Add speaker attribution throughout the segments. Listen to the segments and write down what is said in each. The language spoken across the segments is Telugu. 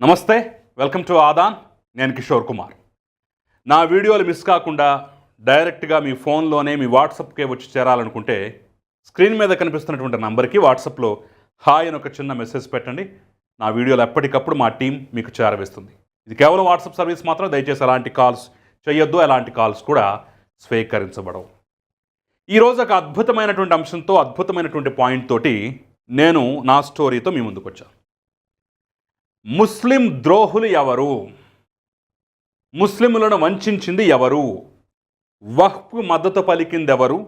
Speaker 1: నమస్తే వెల్కమ్ టు ఆదాన్. నేను కిషోర్ కుమార్. నా వీడియోలు మిస్ కాకుండా డైరెక్ట్గా మీ ఫోన్లోనే మీ వాట్సాప్కే వచ్చి చేరాలనుకుంటే స్క్రీన్ మీద కనిపిస్తున్నటువంటి నంబర్కి వాట్సాప్లో హాయ్ అని ఒక చిన్న మెసేజ్ పెట్టండి. నా వీడియోలు ఎప్పటికప్పుడు మా టీం మీకు చేరవేస్తుంది. ఇది కేవలం వాట్సాప్ సర్వీస్ మాత్రం దయచేసి అలాంటి కాల్స్ చేయొద్దు అలాంటి కాల్స్ కూడా స్వీకరించబడవు. ఈరోజు ఒక అద్భుతమైనటువంటి అంశంతో అద్భుతమైనటువంటి పాయింట్ తోటి నేను నా స్టోరీతో మీ ముందుకు వచ్చాను ముస్లిం ద్రోహులు ఎవరు? ముస్లింలను వంచింది ఎవరు? వహ్కు మద్దతు పలికింది ఎవరు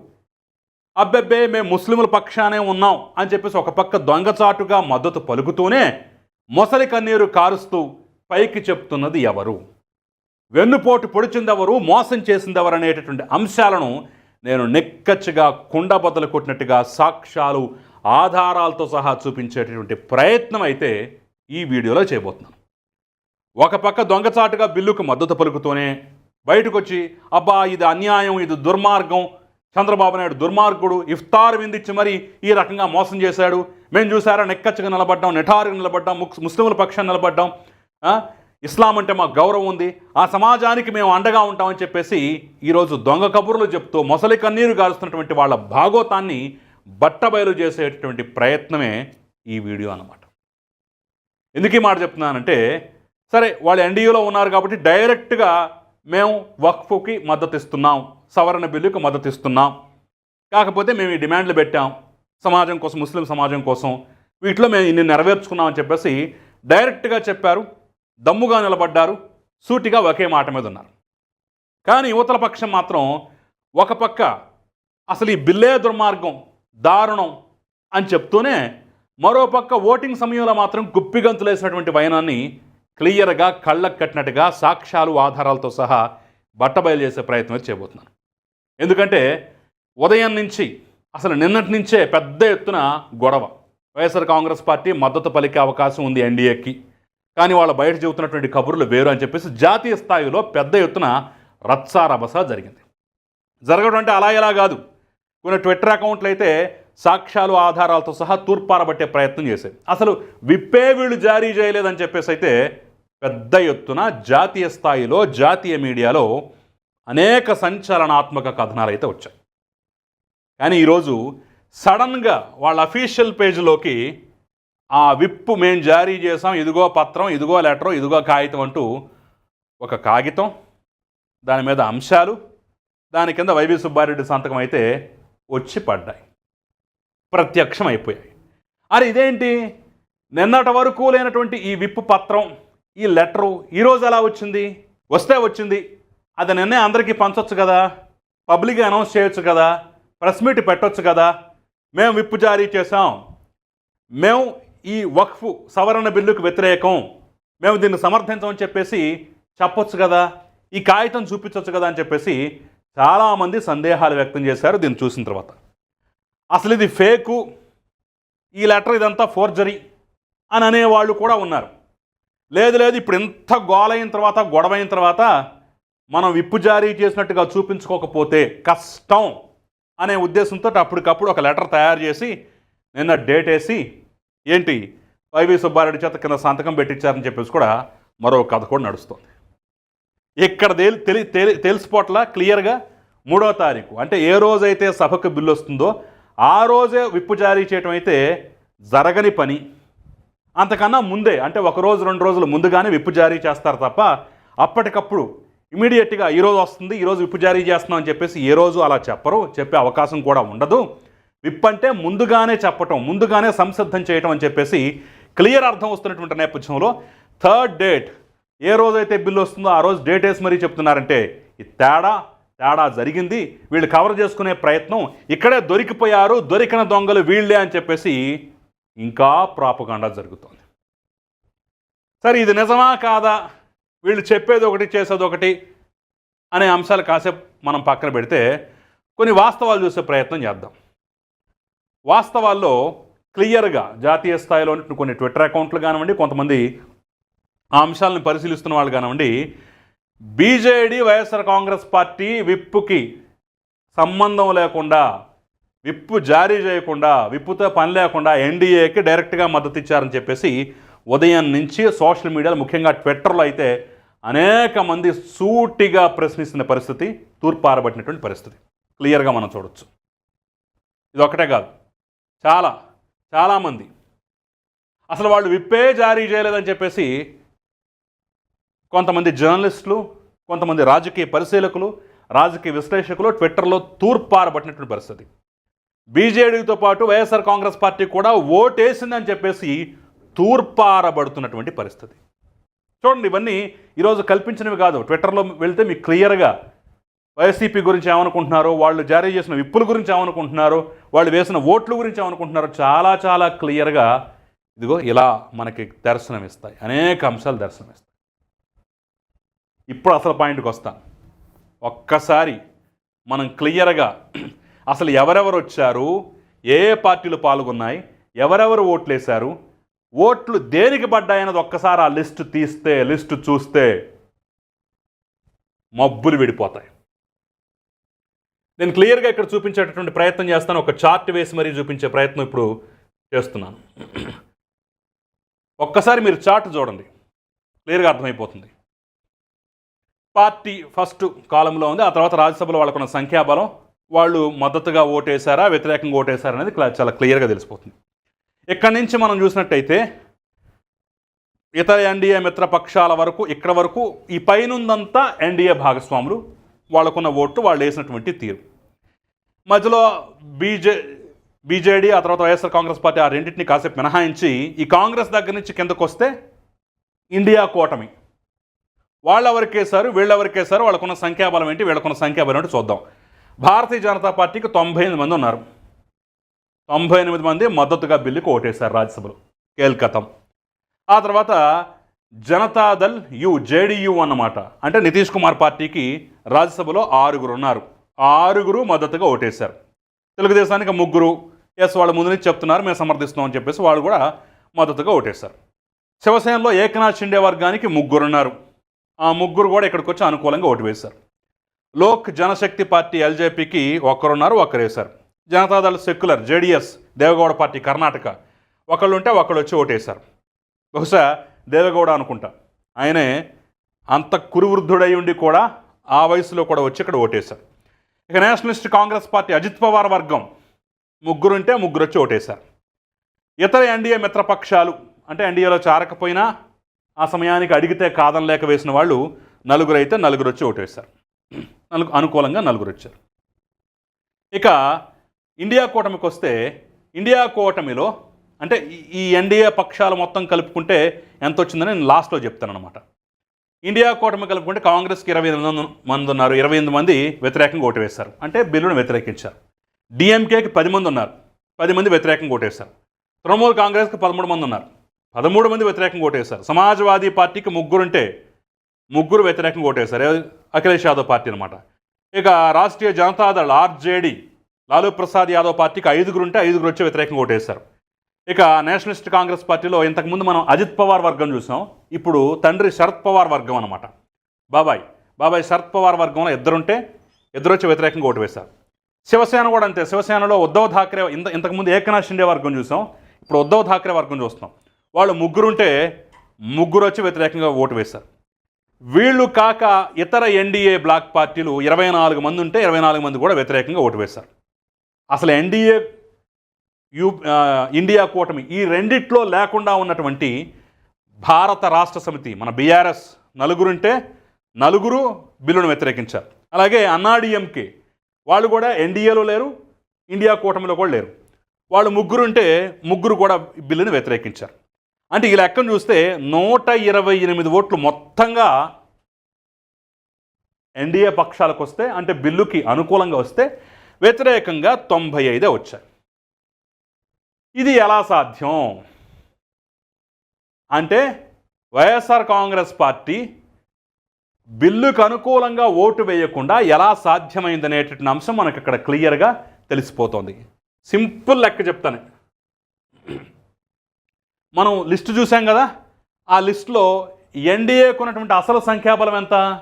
Speaker 1: అబ్బెబ్బే మేము ముస్లిముల పక్షానే ఉన్నాం అని చెప్పేసి ఒక పక్క దొంగచాటుగా మద్దతు పలుకుతూనే మొసలి కన్నీరు కారుస్తూ పైకి చెప్తున్నది ఎవరు? వెన్నుపోటు పొడిచిందెవరు? మోసం చేసిందెవరు అనేటటువంటి అంశాలను నేను నిక్కచ్చిగా కుండబద్దలు కొట్టినట్టుగా సాక్ష్యాలు ఆధారాలతో సహా చూపించేటటువంటి ప్రయత్నం అయితే ఈ వీడియోలో చేయబోతున్నాను. ఒక పక్క దొంగచాటుగా బిల్లుకు మద్దతు పలుకుతూనే బయటకు వచ్చి అబ్బా ఇది అన్యాయం ఇది దుర్మార్గం చంద్రబాబు నాయుడు దుర్మార్గుడు ఇఫ్తార్ విందిచ్చి మరి ఈ రకంగా మోసం చేశాడు. మేము చూసారా నెక్కచ్చగా నిలబడ్డాం నిఠారుగా నిలబడ్డాం ముక్- ముస్లింల పక్షాన్ని నిలబడ్డాం. ఇస్లాం అంటే మాకు గౌరవం ఉంది. ఆ సమాజానికి మేము అండగా ఉంటామని చెప్పేసి ఈరోజు దొంగ కబుర్లు చెప్తూ మొసలి కన్నీరు గారుస్తున్నటువంటి వాళ్ళ భాగోతాన్ని బట్టబయలు చేసేటటువంటి ప్రయత్నమే ఈ వీడియో అన్నమాట. ఎందుకు ఈ మాట చెప్తున్నానంటే సరే వాళ్ళు ఎన్డీయూలో ఉన్నారు కాబట్టి డైరెక్ట్గా మేము వక్ఫ్కి మద్దతు ఇస్తున్నాం సవరణ బిల్లుకు మద్దతు ఇస్తున్నాం. కాకపోతే మేము ఈ డిమాండ్లు పెట్టాం సమాజం కోసం ముస్లిం సమాజం కోసం. వీటిలో మేము ఇన్ని నెరవేర్చుకున్నామని చెప్పేసి డైరెక్ట్గా చెప్పారు దమ్ముగా నిలబడ్డారు సూటిగా ఒకే మాట మీద ఉన్నారు. కానీ యువతల పక్షం మాత్రం ఒక పక్క అసలు ఈ బిల్లే దుర్మార్గం దారుణం అని చెప్తూనే మరోపక్క ఓటింగ్ సమయంలో మాత్రం గుప్పిగంతులేసినటువంటి వైనాన్ని క్లియర్గా కళ్ళకు కట్టినట్టుగా సాక్ష్యాలు ఆధారాలతో సహా బట్టబయలు చేసే ప్రయత్నం చేయబోతున్నాను ఎందుకంటే ఉదయం నుంచి అసలు నిన్నటి నుంచే పెద్ద ఎత్తున గొడవ. వైఎస్ఆర్ కాంగ్రెస్ పార్టీ మద్దతు పలికే అవకాశం ఉంది ఎన్డీఏకి. కానీ వాళ్ళ బయట చెబుతున్నటువంటి కబుర్లు వేరు అని చెప్పేసి జాతీయ స్థాయిలో పెద్ద ఎత్తున రత్సారభస జరిగింది. జరగడం అంటే అలా ఎలా కాదు. కొన్ని ట్విట్టర్ అకౌంట్లు అయితే సాక్ష్యాలు ఆధారాలతో సహా తూర్పారబట్టే ప్రయత్నం చేశాయి. అసలు విప్పే వీళ్ళు జారీ చేయలేదని చెప్పేసి అయితే పెద్ద ఎత్తున జాతీయ స్థాయిలో జాతీయ మీడియాలో అనేక సంచలనాత్మక కథనాలు అయితే వచ్చాయి. కానీ ఈరోజు సడన్గా వాళ్ళ అఫీషియల్ పేజ్లోకి ఆ విప్పు మేము జారీ చేసాం ఇదిగో పత్రం ఇదిగో లెటర్ ఇదిగో కాగితం అంటూ ఒక కాగితం దాని మీద అంశాలు దాని కింద వైవి సుబ్బారెడ్డి సంతకం అయితే వచ్చి పడ్డాయి. ప్రత్యక్షం అయిపోయాయి అరే ఇదేంటి? నిన్నటి వరకు లేనటువంటి ఈ విప్పు పత్రం ఈ లెటరు ఈరోజు ఎలా వచ్చింది? వస్తే వచ్చింది. అది నిన్నే అందరికీ పంచవచ్చు కదా? పబ్లిక్గా అనౌన్స్ చేయొచ్చు కదా? ప్రెస్ మీట్ పెట్టొచ్చు కదా? మేము విప్పు జారీ చేసాం మేము ఈ వక్ఫ్ సవరణ బిల్లుకు వ్యతిరేకం. మేము దీన్ని సమర్థించమని చెప్పేసి చెప్పొచ్చు కదా? ఈ కాగితం చూపించవచ్చు కదా అని చెప్పేసి చాలామంది సందేహాలు వ్యక్తం చేశారు దీన్ని చూసిన తర్వాత. అసలు ఇది ఫేకు ఈ లెటర్ ఇదంతా ఫోర్జరీ అని అనేవాళ్ళు కూడా ఉన్నారు. లేదు లేదు ఇప్పుడు ఇంత గోలైన తర్వాత గొడవ అయిన తర్వాత మనం విప్పు జారీ చేసినట్టుగా చూపించుకోకపోతే కష్టం అనే ఉద్దేశంతో అప్పటికప్పుడు ఒక లెటర్ తయారు చేసి నిన్న డేట్ వేసి ఏంటి వైవి సుబ్బారెడ్డి చేత కింద సంతకం పెట్టించారని చెప్పేసి కూడా మరో కథ కూడా నడుస్తుంది. ఇక్కడ తేలి తెలి తెలి తెలిసిపోట్ల క్లియర్గా మూడో తారీఖు అంటే ఏ రోజైతే సభకు బిల్లు వస్తుందో ఆ రోజే విప్పు జారీ చేయటం అయితే జరగని పని. అంతకన్నా ముందే అంటే ఒక రోజు రెండు రోజులు ముందుగానే విప్పు జారీ చేస్తారు తప్ప అప్పటికప్పుడు ఇమీడియట్గా ఈరోజు వస్తుంది ఈరోజు విప్పు జారీ చేస్తున్నాం అని చెప్పేసి ఏ రోజు అలా చెప్పరు చెప్పే అవకాశం కూడా ఉండదు. విప్ అంటే ముందుగానే చెప్పటం ముందుగానే సంసిద్ధం చేయటం అని చెప్పేసి క్లియర్ అర్థం వస్తున్నటువంటి నేపథ్యంలో థర్డ్ డేట్ ఏ రోజైతే బిల్లు వస్తుందో ఆ రోజు డేట్ వేసి మరీ చెప్తున్నారంటే ఈ తేడా తేడా జరిగింది. వీళ్ళు కవర్ చేసుకునే ప్రయత్నం ఇక్కడే దొరికిపోయారు. దొరికిన దొంగలు వీళ్ళే అని చెప్పేసి ఇంకా ప్రాపగాండా జరుగుతోంది. సరే ఇది నిజమా కాదా? వీళ్ళు చెప్పేది ఒకటి చేసేది ఒకటి అనే అంశాలు కాసేపు మనం పక్కన పెడితే కొన్ని వాస్తవాలు చూసే ప్రయత్నం చేద్దాం. వాస్తవాల్లో క్లియర్గా జాతీయ స్థాయిలో కొన్ని ట్విట్టర్ అకౌంట్లు కానివ్వండి కొంతమంది ఆ అంశాలను పరిశీలిస్తున్న వాళ్ళు కానివ్వండి బీజేడీ వైఎస్ఆర్ కాంగ్రెస్ పార్టీ విప్పుకి సంబంధం లేకుండా విప్పు జారీ చేయకుండా విప్పుతో పని లేకుండా ఎన్డీఏకి డైరెక్ట్గా మద్దతు ఇచ్చారని చెప్పేసి ఉదయం నుంచి సోషల్ మీడియాలో ముఖ్యంగా ట్విట్టర్లో అయితే అనేక మంది సూటిగా ప్రశ్నిస్తున్న పరిస్థితి తూర్పారబట్టినటువంటి పరిస్థితి. క్లియర్గా మనం చూడొచ్చు. ఇది ఒకటే కాదు. చాలా చాలామంది అసలు వాళ్ళు విప్పే జారీ చేయలేదని చెప్పేసి కొంతమంది జర్నలిస్టులు కొంతమంది రాజకీయ పరిశీలకులు రాజకీయ విశ్లేషకులు ట్విట్టర్లో తూర్పారబట్టినటువంటి పరిస్థితి. బీజేడీతో పాటు వైఎస్ఆర్ కాంగ్రెస్ పార్టీ కూడా ఓటేసిందని చెప్పేసి తూర్పారబడుతున్నటువంటి పరిస్థితి. చూడండి ఇవన్నీ ఈరోజు కల్పించినవి కాదు. ట్విట్టర్లో వెళ్తే మీకు క్లియర్గా వైసీపీ గురించి ఏమనుకుంటున్నారో వాళ్ళు జారీ చేసిన విప్పుల గురించి ఏమనుకుంటున్నారో వాళ్ళు వేసిన ఓట్ల గురించి ఏమనుకుంటున్నారో చాలా చాలా క్లియర్గా ఇదిగో ఇలా మనకి దర్శనం ఇస్తాయి అనేక అంశాలు దర్శనం ఇస్తాయి ఇప్పుడు అసలు పాయింట్కి వస్తాను ఒక్కసారి మనం క్లియర్గా అసలు ఎవరెవరు వచ్చారు ఏ ఏ పార్టీలు పాల్గొన్నాయి ఎవరెవరు ఓట్లు వేశారు ఓట్లు దేనికి పడ్డాయన్నది ఒక్కసారి ఆ లిస్టు తీస్తే లిస్టు చూస్తే మబ్బులు విడిపోతాయి. నేను క్లియర్గా ఇక్కడ చూపించేటటువంటి ప్రయత్నం చేస్తాను. ఒక చార్ట్ వేసి మరీ చూపించే ప్రయత్నం ఇప్పుడు చేస్తున్నాను. ఒక్కసారి మీరు చార్ట్ చూడండి. క్లియర్గా అర్థమైపోతుంది. పార్టీ ఫస్ట్ కాలంలో ఉంది. ఆ తర్వాత రాజ్యసభలో వాళ్ళకున్న సంఖ్యాబలం వాళ్ళు మద్దతుగా ఓటేశారా వ్యతిరేకంగా ఓటేశారా అనేది చాలా క్లియర్గా తెలిసిపోతుంది. ఇక్కడి నుంచి మనం చూసినట్టయితే ఇతర ఎన్డీఏ మిత్రపక్షాల వరకు ఇక్కడ వరకు ఈ పైనుందంతా ఎన్డీఏ భాగస్వాములు వాళ్ళకున్న ఓట్లు వాళ్ళు వేసినటువంటి తీరు. మధ్యలో బీజే బీజేడీ ఆ తర్వాత వైఎస్ఆర్ కాంగ్రెస్ పార్టీ ఆ రెండింటిని కాసేపు మినహాయించి ఈ కాంగ్రెస్ దగ్గర నుంచి కిందకు వస్తే ఇండియా కూటమి. వాళ్ళు ఎవరికేసారు వీళ్ళు ఎవరికేసారు వాళ్ళకున్న సంఖ్యాబలం ఏంటి? వీళ్ళకున్న సంఖ్యాబలం ఏంటి? చూద్దాం. భారతీయ జనతా పార్టీకి తొంభై ఎనిమిది మంది ఉన్నారు. తొంభై ఎనిమిది మంది మద్దతుగా బిల్లుకు ఓటేశారు రాజ్యసభలో. కేల్కతం. ఆ తర్వాత జనతాదళ్ యు జేడీయూ అన్నమాట. అంటే నితీష్ కుమార్ పార్టీకి రాజ్యసభలో ఆరుగురు ఉన్నారు. ఆరుగురు మద్దతుగా ఓటేశారు. తెలుగుదేశానికి ముగ్గురు. ఎస్ వాళ్ళ ముందు నుంచి చెప్తున్నారు మేము సమర్థిస్తున్నాం అని చెప్పేసి వాళ్ళు కూడా మద్దతుగా ఓటేశారు. శివసేనలో ఏకనాథ్ షిండే వర్గానికి ముగ్గురు ఉన్నారు. ముగ్గురు కూడా ఇక్కడికి వచ్చి అనుకూలంగా ఓటు వేశారు. లోక్ జనశక్తి పార్టీ ఎల్జేపీకి ఒక్కరున్నారు ఒక్కరు వేశారు జనతాదళ సెక్యులర్ జేడిఎస్ దేవగౌడ పార్టీ కర్ణాటక ఒకళ్ళు ఉంటే ఒకళ్ళు వచ్చి ఓటేశారు. బహుశా దేవగౌడ అనుకుంటా. ఆయనే అంత కురువృద్ధుడై ఉండి కూడా ఆ వయసులో కూడా వచ్చి ఇక్కడ ఓటేశారు. ఇక Nationalist Congress Party Ajit Pawar వర్గం ముగ్గురుంటే ముగ్గురు వచ్చి ఓటేశారు. ఇతర ఎన్డీఏ మిత్రపక్షాలు అంటే ఎన్డీఏలో చేరకపోయినా ఆ సమయానికి అడిగితే కాదనలేక వేసిన వాళ్ళు నలుగురు అయితే నలుగురు వచ్చి ఓటేశారు. నలుగు అనుకూలంగా నలుగురు వచ్చారు ఇక ఇండియా కూటమికి వస్తే ఇండియా కూటమిలో అంటే ఈ- ఎన్డీఏ పక్షాలు మొత్తం కలుపుకుంటే ఎంత వచ్చిందని నేను లాస్ట్లో చెప్తాను అనమాట ఇండియా కూటమి కలుపుకుంటే కాంగ్రెస్కి ఇరవై ఎనిమిది మంది ఉన్నారు. ఇరవై ఎనిమిది మంది వ్యతిరేకంగా ఓటు వేశారు అంటే బిల్లును వ్యతిరేకించారు. డిఎంకేకి పది మంది ఉన్నారు. పది మంది వ్యతిరేకంగా ఓటేశారు. తృణమూల్ కాంగ్రెస్కి పదమూడు మంది ఉన్నారు. పదమూడు మంది వ్యతిరేకంగా ఓటేశారు. సమాజ్వాదీ పార్టీకి ముగ్గురుంటే ముగ్గురు వ్యతిరేకంగా ఓటేశారు. అఖిలేష్ యాదవ్ పార్టీ అనమాట ఇక రాష్ట్రీయ జనతాదళ్ ఆర్జేడీ లాలూ ప్రసాద్ యాదవ్ పార్టీకి ఐదుగురు ఉంటే ఐదుగురు వచ్చి వ్యతిరేకంగా ఓటేశారు. ఇక నేషనలిస్ట్ కాంగ్రెస్ పార్టీలో ఇంతకుముందు మనం అజిత్ పవార్ వర్గం చూసాం. ఇప్పుడు తండ్రి శరద్ పవార్ వర్గం అనమాట బాబాయ్ బాబాయ్ శరద్ పవార్ వర్గంలో ఇద్దరుంటే ఇద్దరు వచ్చి వ్యతిరేకంగా ఓటు వేశారు శివసేన కూడా అంతే. శివసేనలో ఉద్ధవ్ ఠాక్రే ఇంత ఇంతకుముందు ఏకనాథ్ షిండే వర్గం చూసాం. ఇప్పుడు ఉద్ధవ్ ఠాక్రే వర్గం చూస్తున్నాం. వాళ్ళు ముగ్గురుంటే ముగ్గురు వచ్చి వ్యతిరేకంగా ఓటు వేశారు వీళ్ళు కాక ఇతర ఎన్డీఏ బ్లాక్ పార్టీలు ఇరవై నాలుగు మంది ఉంటే ఇరవై నాలుగు మంది కూడా వ్యతిరేకంగా ఓటు వేశారు అసలు ఎన్డీఏ యూ ఇండియా కూటమి ఈ రెండిట్లో లేకుండా ఉన్నటువంటి భారత రాష్ట్ర సమితి మన బీఆర్ఎస్ నలుగురుంటే నలుగురు బిల్లును వ్యతిరేకించారు. అలాగే అన్నాడీఎంకే వాళ్ళు కూడా ఎన్డీఏలో లేరు ఇండియా కూటమిలో కూడా లేరు. వాళ్ళు ముగ్గురుంటే ముగ్గురు కూడా బిల్లును వ్యతిరేకించారు. అంటే ఈ లెక్కను చూస్తే నూట ఇరవై ఎనిమిది ఓట్లు మొత్తంగా ఎన్డీఏ పక్షాలకు వస్తే అంటే బిల్లుకి అనుకూలంగా వస్తే వ్యతిరేకంగా తొంభై ఐదే వచ్చాయి. ఇది ఎలా సాధ్యం? అంటే వైఎస్ఆర్ కాంగ్రెస్ పార్టీ బిల్లుకు అనుకూలంగా ఓటు వేయకుండా ఎలా సాధ్యమైందనేటువంటి అంశం మనకు ఇక్కడ క్లియర్గా తెలిసిపోతుంది. సింపుల్ లెక్క చెప్తాను. మనం లిస్టు చూసాం కదా? ఆ లిస్టులో ఎన్డీఏకు ఉన్నటువంటి అసలు సంఖ్యాబలం ఎంత?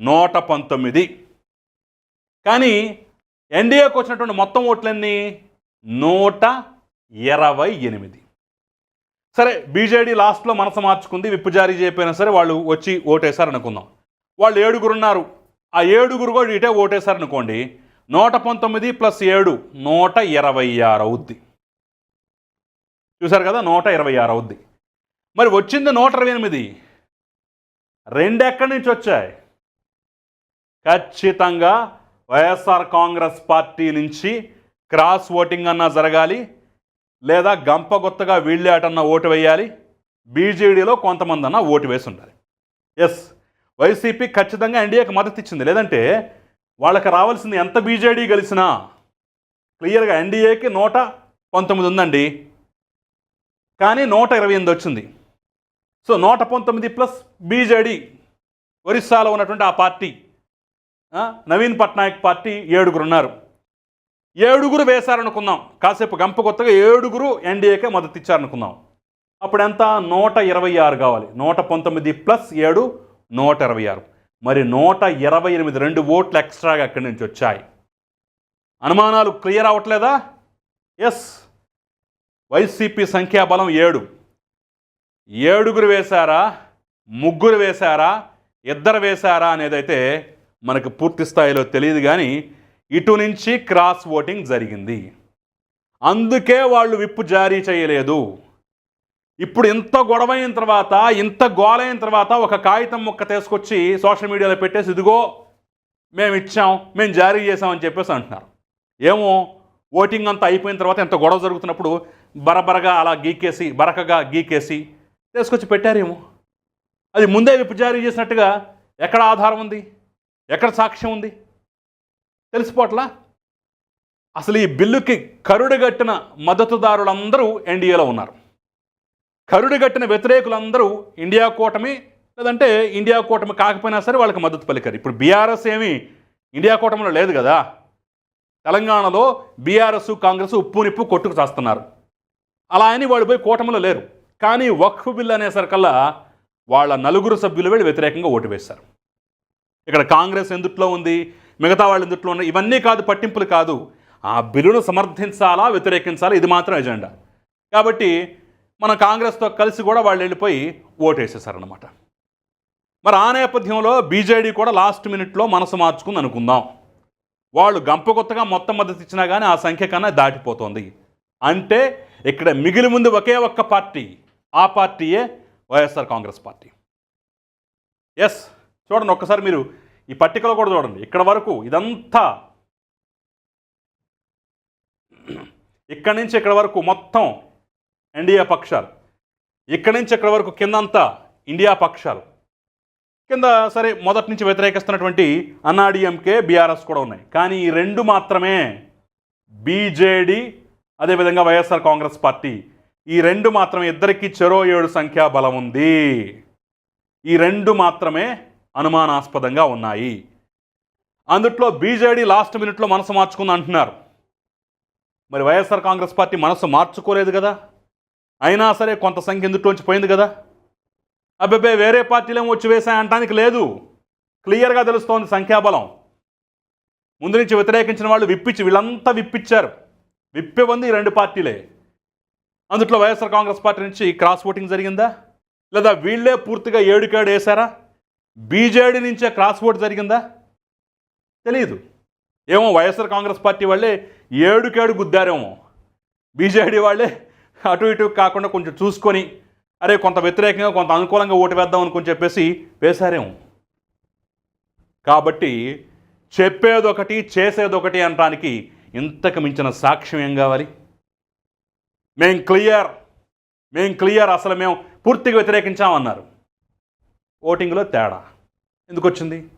Speaker 1: నూట పంతొమ్మిది. కానీ ఎన్డీఏకు వచ్చినటువంటి మొత్తం ఓట్లన్నీ నూట ఇరవై ఎనిమిది. సరే బీజేడీ లాస్ట్లో మనసు మార్చుకుంది విప్పు జారీ చేయకపోయినా సరే వాళ్ళు వచ్చి ఓటేశారు అనుకుందాం వాళ్ళు ఏడుగురు ఉన్నారు. ఆ ఏడుగురు కూడా ఇటే ఓటేశారు అనుకోండి నూట పంతొమ్మిది ప్లస్ ఏడు నూట ఇరవై ఆరు అవుద్ది. చూశారు కదా నూట ఇరవై ఆరు అవుద్ది. మరి వచ్చింది నూట ఇరవై ఎనిమిది. రెండు ఎక్కడి నుంచి వచ్చాయి? ఖచ్చితంగా వైఎస్ఆర్ కాంగ్రెస్ పార్టీ నుంచి క్రాస్ ఓటింగ్ అన్నా జరగాలి లేదా గంపగొత్తగా వీళ్ళే అటన్నా ఓటు వేయాలి బీజేడీలో కొంతమంది అన్న ఓటు వేసి ఉండాలి ఎస్ వైసీపీ ఖచ్చితంగా ఎన్డీఏకి మద్దతు ఇచ్చింది. లేదంటే వాళ్ళకి రావాల్సింది ఎంత బీజేడీ గెలిచినా? క్లియర్గా ఎన్డీఏకి నూట పంతొమ్మిది ఉందండి. కానీ నూట ఇరవై ఎనిమిది వచ్చింది. సో నూట పంతొమ్మిది ప్లస్ బీజేడీ ఒరిస్సాలో ఉన్నటువంటి ఆ పార్టీ నవీన్ పట్నాయక్ పార్టీ ఏడుగురు ఉన్నారు. ఏడుగురు వేశారనుకుందాం. కాసేపు గంప కొత్తగా ఏడుగురు ఎన్డీఏకే మద్దతు ఇచ్చారనుకుందాం. అప్పుడు ఎంత? నూట ఇరవై ఆరు కావాలి. నూట పంతొమ్మిది ప్లస్ ఏడు నూట ఇరవై ఆరు. మరి నూట ఇరవై ఎనిమిది రెండు ఓట్లు ఎక్స్ట్రాగా అక్కడి నుంచి వచ్చాయి? అనుమానాలు క్లియర్ అవ్వట్లేదా? ఎస్. వైసీపీ సంఖ్యాబలం ఏడు. ఏడుగురు వేశారా? ముగ్గురు వేశారా? ఇద్దరు వేశారా అనేదైతే మనకు పూర్తి స్థాయిలో తెలియదు కానీ ఇటు నుంచి క్రాస్ ఓటింగ్ జరిగింది. అందుకే వాళ్ళు విప్పు జారీ చేయలేదు. ఇప్పుడు ఇంత గొడవ అయిన తర్వాత ఇంత గోలైన తర్వాత ఒక కాగితం ముక్క తీసుకొచ్చి సోషల్ మీడియాలో పెట్టేసి ఇదిగో మేము ఇచ్చాం మేము జారీ చేసామని చెప్పేసి అంటున్నారు. ఏమో ఓటింగ్ అంతా అయిపోయిన తర్వాత ఎంత గొడవ జరుగుతున్నప్పుడు బరబరగా అలా గీకేసి బరకగా గీకేసి తీసుకొచ్చి పెట్టారేమో. అది ముందే విప్పు జారీ చేసినట్టుగా ఎక్కడ ఆధారం ఉంది? ఎక్కడ సాక్ష్యం ఉంది? తెలిసిపోట్లా అసలు ఈ బిల్లుకి కరుడుగట్టిన మద్దతుదారులందరూ ఎన్డీఏలో ఉన్నారు. కరుడుగట్టిన వ్యతిరేకులందరూ ఇండియా కూటమి లేదంటే ఇండియా కూటమి కాకపోయినా సరే వాళ్ళకి మద్దతు పలికారు. ఇప్పుడు బీఆర్ఎస్ ఏమీ ఇండియా కూటమిలో లేదు కదా? తెలంగాణలో బీఆర్ఎస్ కాంగ్రెస్ ఉప్పు నిప్పు కొట్టుకు చేస్తున్నారు. అలా అని వాళ్ళు పోయి కూటమిలో లేరు. కానీ వక్ఫ్ బిల్ అనేసరికల్లా వాళ్ళ నలుగురు సభ్యులు వెళ్ళి వ్యతిరేకంగా ఓటు వేశారు. ఇక్కడ కాంగ్రెస్ ఎందుట్లో ఉంది? మిగతా వాళ్ళు ఎందుట్లో ఉన్నాయి ఇవన్నీ కాదు పట్టింపులు కాదు. ఆ బిల్లును సమర్థించాలా వ్యతిరేకించాలా ఇది మాత్రం ఎజెండా. కాబట్టి మన కాంగ్రెస్తో కలిసి కూడా వాళ్ళు వెళ్ళిపోయి ఓటేసేసారనమాట మరి ఆ నేపథ్యంలో బీజేడీ కూడా లాస్ట్ మినిట్లో మనసు మార్చుకుంది అనుకుందాం. వాళ్ళు గంపకొత్తగా మొత్తం మద్దతు ఇచ్చినా కానీ ఆ సంఖ్య కన్నా దాటిపోతుంది. అంటే ఇక్కడ మిగిలి ముందు ఒకే ఒక్క పార్టీ ఆ పార్టీయే వైఎస్ఆర్ కాంగ్రెస్ పార్టీ. ఎస్ చూడండి ఒక్కసారి మీరు ఈ పట్టికలో కూడా చూడండి. ఇక్కడ వరకు ఇదంతా ఇక్కడి నుంచి ఇక్కడ వరకు మొత్తం ఎన్డీఏ పక్షాలు. ఇక్కడి నుంచి ఇక్కడ వరకు కిందంతా ఇండియా పక్షాలు. కింద సరే మొదటి నుంచి వ్యతిరేకిస్తున్నటువంటి అన్నాడీఎంకే బీఆర్ఎస్ కూడా ఉన్నాయి. కానీ ఈ రెండు మాత్రమే బీజేడీ అదేవిధంగా వైఎస్ఆర్ కాంగ్రెస్ పార్టీ. ఈ రెండు మాత్రమే ఇద్దరికి చెరో ఏడు సంఖ్యా బలం ఉంది. ఈ రెండు మాత్రమే అనుమానాస్పదంగా ఉన్నాయి. అందుట్లో బీజేడీ లాస్ట్ మినిట్లో మనసు మార్చుకుంది అంటున్నారు. మరి వైఎస్ఆర్ కాంగ్రెస్ పార్టీ మనసు మార్చుకోలేదు కదా? అయినా సరే కొంత సంఖ్య ఎందుట్లోంచి పోయింది కదా? అబ్బాయి వేరే పార్టీలేమో వచ్చి వేసాయంటానికి లేదు. క్లియర్గా తెలుస్తోంది సంఖ్యాబలం. ముందు నుంచి వ్యతిరేకించిన వాళ్ళు విప్పించి వీళ్ళంతా విప్పించారు. విప్పే ఉంది ఈ రెండు పార్టీలే. అందుట్లో వైఎస్ఆర్ కాంగ్రెస్ పార్టీ నుంచి క్రాస్ ఓటింగ్ జరిగిందా? లేదా వీళ్ళే పూర్తిగా ఏడుకేడు వేశారా? బీజేడీ నుంచే క్రాస్ ఓట్ జరిగిందా? తెలియదు ఏమో వైఎస్ఆర్ కాంగ్రెస్ పార్టీ వాళ్ళే ఏడుకేడు గుద్దారేమో. బీజేడీ వాళ్ళే అటు ఇటు కాకుండా కొంచెం చూసుకొని అరే కొంత వ్యతిరేకంగా కొంత అనుకూలంగా ఓటు వేద్దాం అనుకుని చెప్పేసి వేశారేమో. కాబట్టి చెప్పేదొకటి చేసేదొకటి అనడానికి ఇంతకు మించిన సాక్ష్యం ఏం కావాలి? మేం క్లియర్ మేం క్లియర్ అసలు మేము పూర్తిగా వ్యతిరేకించామన్నారు. ఓటింగ్లో తేడా. ఎందుకు వచ్చింది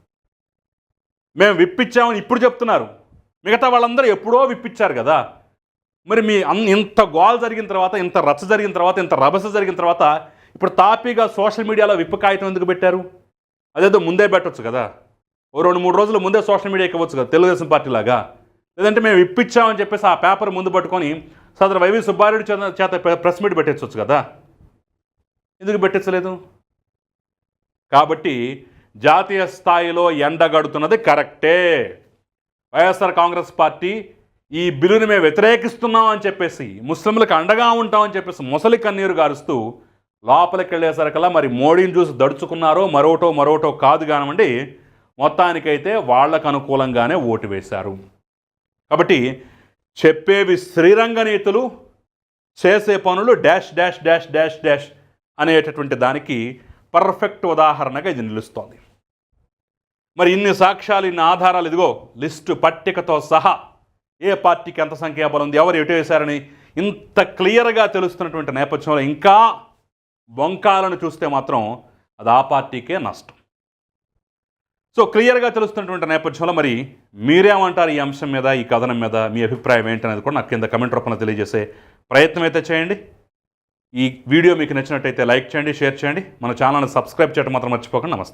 Speaker 1: మేము విప్పించామని ఇప్పుడు చెప్తున్నారు. మిగతా వాళ్ళందరూ ఎప్పుడో విప్పించారు కదా. మరి మీ అన్ ఇంత గోల్ జరిగిన తర్వాత ఇంత రచ్చ జరిగిన తర్వాత ఇంత రభస జరిగిన తర్వాత ఇప్పుడు తాపీగా సోషల్ మీడియాలో విప్పు కాగితం ఎందుకు పెట్టారు? అదేదో ముందే పెట్టవచ్చు కదా. ఓ రెండు మూడు రోజులు ముందే సోషల్ మీడియాకి ఇవ్వచ్చు కదా తెలుగుదేశం పార్టీ లాగా లేదంటే మేము ఇప్పించామని చెప్పేసి ఆ పేపర్ ముందు పట్టుకొని సదరు వైవి సుబ్బారెడ్డి చేత చేత ప్రెస్ మీట్ పెట్టించవచ్చు కదా. ఎందుకు పెట్టించలేదు? కాబట్టి జాతీయ స్థాయిలో ఎండగడుతున్నది కరెక్టే. వైఎస్ఆర్ కాంగ్రెస్ పార్టీ ఈ బిల్లుని మేము వ్యతిరేకిస్తున్నాం అని చెప్పేసి ముస్లింలకు అండగా ఉంటామని చెప్పేసి ముసలి కన్నీరు గారుస్తూ లోపలికి వెళ్ళేసరికల్లా మరి మోడీని చూసి దడుచుకున్నారో మరోటో మరోటో కాదు కానివ్వండి మొత్తానికైతే వాళ్ళకు అనుకూలంగానే ఓటు వేశారు. కాబట్టి చెప్పేవి శ్రీరంగ నీతులు చేసే పనులు dash dash dash dash dash అనేటటువంటి దానికి పర్ఫెక్ట్ ఉదాహరణగా ఇది నిలుస్తోంది. మరి ఇన్ని సాక్ష్యాలు ఇన్ని ఆధారాలు ఇదిగో లిస్టు పట్టికతో సహా ఏ పార్టీకి ఎంత సంఖ్యాబలం ఉంది? ఎవరు ఎటు వేశారని? ఇంత క్లియర్గా తెలుస్తున్నటువంటి నేపథ్యంలో ఇంకా బొంకాలను చూస్తే మాత్రం అది ఆ పార్టీకే నష్టం. సో క్లియర్గా తెలుస్తున్నటువంటి నేపథ్యంలో మరి మీరేమంటారు ఈ అంశం మీద ఈ కథనం మీద? మీ అభిప్రాయం ఏంటనేది కూడా నాకు కింద కమెంట్ రూపంలో తెలియజేసే ప్రయత్నం అయితే చేయండి. ఈ వీడియో మీకు నచ్చినట్టయితే లైక్ చేయండి షేర్ చేయండి. మన ఛానల్ని సబ్స్క్రైబ్ చేయడం మాత్రం మర్చిపోకండి. నమస్తే.